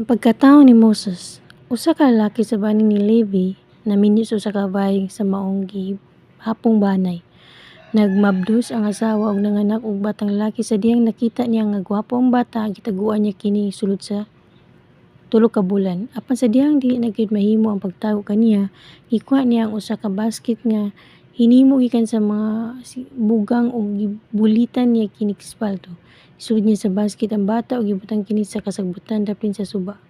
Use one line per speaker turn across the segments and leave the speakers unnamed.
Ang pagkataon ni Moses, usa ka lalaki sa bani ni Levi naminyo sa usa ka bahay sa maong hapong banay. Nagmabdos ang asawa og nanganak og batang lalaki sa diyang nakita niya nga gwapo ang bata gitaguan niya kini sulod sa tulo ka bulan. Apan sa diyang dili na mahimo ang pagtago kaniya, gikuha niya ang usa ka basket nga hinimo gikan sa mga bugang ug gibulitan niya kini sa espalto. Isugod niya sa basket ang bata ug gibutang kini sa kasagbutan dapin sa suba.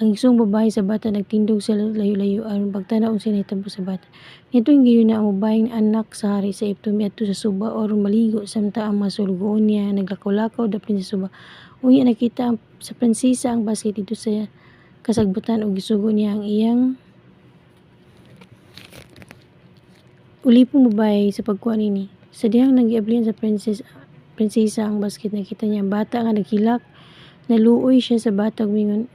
Ang isong babae sa bata nagtindog sa layo-layo aron pagtanaw unsa nahitabo sa bata. Nitong giyon na ang babaeng anak sa hari sa Egipto miadto sa suba aron maligo samtang ang mga sulgoon niya naglakaw-lakaw dapin sa suba. Unya nakita sa prinsesa ang basket dito sa kasagbutan ug gisugo niya ang iyang ulipong babae sa pagkuha nini. Sa dihang nagiablihan sa prinsesa, prinsesa ang basket nakita niya bata nga naghilak. Naluoy siya sa bata ug mingon,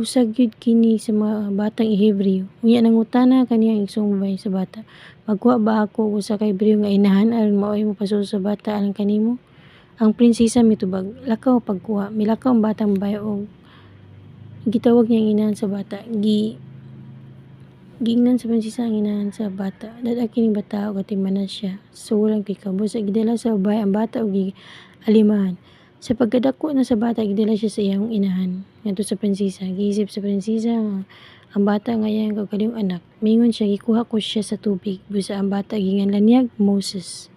usag gyud kini sa mga batang Hebreo. Unya nangutana kaniya ang isong babae sa bata. Magkuha ba ako usa ka Hebreo nga inahan aron maoy mo pasuso sa bata alang kanimo? Ang prinsesa mitubag, lakaw pagkuha. Milakaw ang batang babae og gitawag niya ang inahan sa bata. Gi Giingnan sa prinsesa ang inahan sa bata. Dada kining bata ug atimanan siya. So walang pikabo. Sa gidala sa babae ang bata ug alimahan. Sa pagkadako na sa bata, gidala siya sa iyang inahan. Ngadto sa prinsesa. Giisip sa nga ang bata nga iyang kagaling anak. Mingon siya, gikuha ko siya sa tubig. Busa ang bata ginganlan niya Moses.